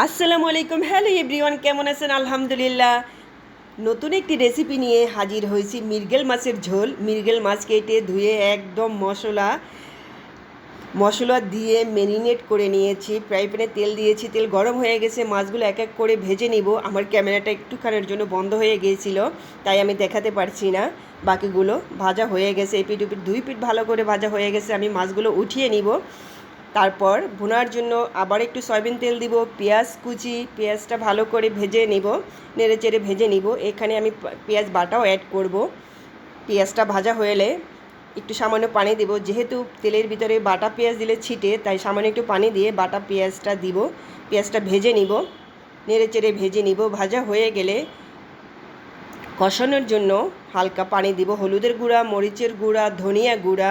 আসসালামু আলাইকুম। Hello everyone কেমন আছেন? আলহামদুলিল্লাহ। নতুন একটি রেসিপি নিয়ে হাজির হয়েছি মির্গেল মাছের ঝোল। মির্গেল মাছ কেটে ধুয়ে একদম মশলা মশলা দিয়ে ম্যারিনেট করে নিয়েছি। ফ্রাই প্যানে তেল দিয়েছি। তেল গরম হয়ে গেছে। মাছগুলো এক এক করে ভেজে নিব। আমার ক্যামেরাটা একটুখানের জন্য বন্ধ হয়ে গিয়েছিল, তাই আমি দেখাতে পারছি না। বাকিগুলো ভাজা হয়ে গেছে। এই পিঠ উপিঠ দুই পিঠ ভালো করে ভাজা হয়ে গেছে। আমি মাছগুলো উঠিয়ে নিব। তারপর ভুনার জন্য আবার একটু সয়াবিন তেল দিব, পেঁয়াজ কুচি, পেঁয়াজটা ভালো করে ভেজে নিব, নেড়ে চেড়ে ভেজে নিব। এখানে আমি পেঁয়াজ বাটাও অ্যাড করব। পেঁয়াজটা ভাজা হয়ে এলে একটু সামান্য পানি দিব। যেহেতু তেলের ভিতরে বাটা পেঁয়াজ দিলে ছিটে, তাই সামান্য একটু পানি দিয়ে বাটা পেঁয়াজটা দিব। পেঁয়াজটা ভেজে নিব, নেড়ে চেড়ে ভেজে নিব। ভাজা হয়ে গেলে কষানোর জন্য হালকা পানি দিব। হলুদের গুঁড়া, মরিচের গুঁড়া, ধনিয়া গুঁড়া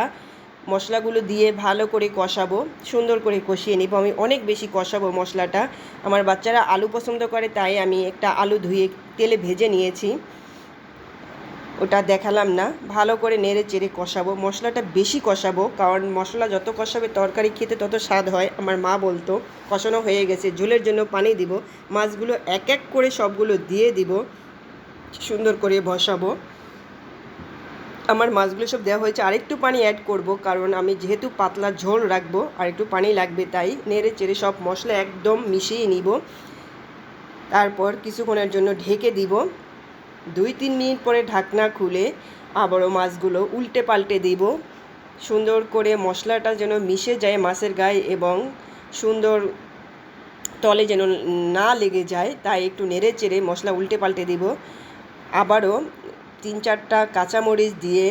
মশলাগুলো দিয়ে ভালো করে কষাবো, সুন্দর করে কষিয়ে নিব। আমি অনেক বেশি কষাবো মশলাটা। আমার বাচ্চারা আলু পছন্দ করে, তাই আমি একটা আলু ধুয়ে তেলে ভেজে নিয়েছি। ওটা দেখালাম না। ভালো করে নেড়ে চেড়ে কষাবো। মশলাটা বেশি কষাবো, কারণ মশলা যত কষাবে, তরকারি খেতে তত স্বাদ হয়, আমার মা বলতো। কষানো হয়ে গেছে, ঝোলের জন্য পানি দিব। মাছগুলো এক এক করে সবগুলো দিয়ে দিব। সুন্দর করে বসাবো। আমার মাছগুলো সব দেওয়া হয়েছে। আরেকটু পানি অ্যাড করব, কারণ আমি যেহেতু পাতলা ঝোল রাখব আর একটু পানি লাগবে, তাই নেড়ে চেড়ে সব মশলা একদম মিশিয়ে নিব। তারপর কিছুক্ষণের জন্য ঢেকে দিব। দুই তিন মিনিট পরে ঢাকনা খুলে আবারও মাছগুলো উল্টে পাল্টে দিব। সুন্দর করে মশলাটা যেন মিশে যায় মাছের গায়ে এবং সুন্দর তলে যেন না লেগে যায়, তাই একটু নেড়ে চেড়ে মশলা উল্টে পাল্টে দিব। আবারও তিন চারটা কাঁচামরিচ দিয়ে,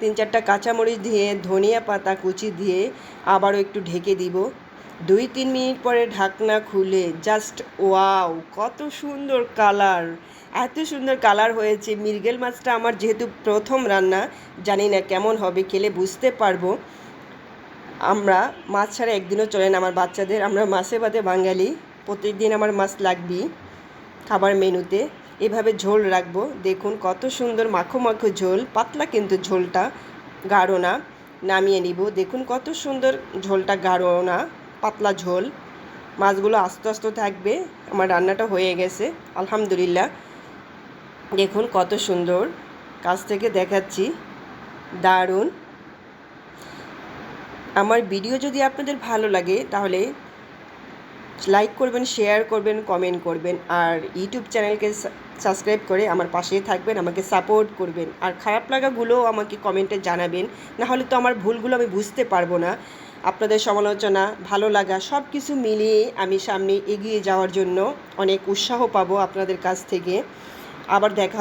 তিন চারটা কাঁচামরিচ দিয়ে ধনিয়া পাতা কুচি দিয়ে আবারও একটু ঢেকে দিব। দুই, তিন মিনিট পরে ঢাকনা খুলে জাস্ট ওয়াও, কত সুন্দর কালার! এত সুন্দর কালার হয়েছে। মৃগেল মাছটা আমার যেহেতু প্রথম রান্না, জানি না কেমন হবে, খেলে বুঝতে পারব। আমরা মাছ ছাড়া একদিনও চলে না আমার বাচ্চাদের। আমরা মাছে বাদে বাঙালি প্রত্যেকদিন আমার মাছ লাগবেই খাবার মেনুতে। এভাবে ঝোল রাখব। দেখুন কত সুন্দর মাখো মাখো ঝোল, পাতলা কিন্তু ঝোলটা গাঢ় না। নামিয়ে নিব। দেখুন কত সুন্দর ঝোলটা গাঢ় না, পাতলা ঝোল। মাছগুলো আস্তে আস্তে থাকবে। আমার রান্নাটা হয়ে গেছে, আলহামদুলিল্লাহ। দেখুন কত সুন্দর। কাছ থেকে দেখাচ্ছি। দারুণ। আমার ভিডিও যদি আপনাদের ভালো লাগে, তাহলে লাইক করবেন শেয়ার করবেন কমেন্ট করবেন, আর ইউটিউব চ্যানেলকে সাবস্ক্রাইব করে আমার পাশেই থাকবেন, আমাকে সাপোর্ট করবেন। আর খারাপ লাগাগুলোও আমাকে কমেন্টে জানাবেন না হলে তো আমার ভুলগুলো আমি বুঝতে পারব না। আপনাদের সমালোচনা, ভালো লাগা সব কিছু মিলিয়ে আমি সামনে এগিয়ে যাওয়ার জন্য অনেক উৎসাহ পাবো আপনাদের কাছ থেকে। আবার দেখা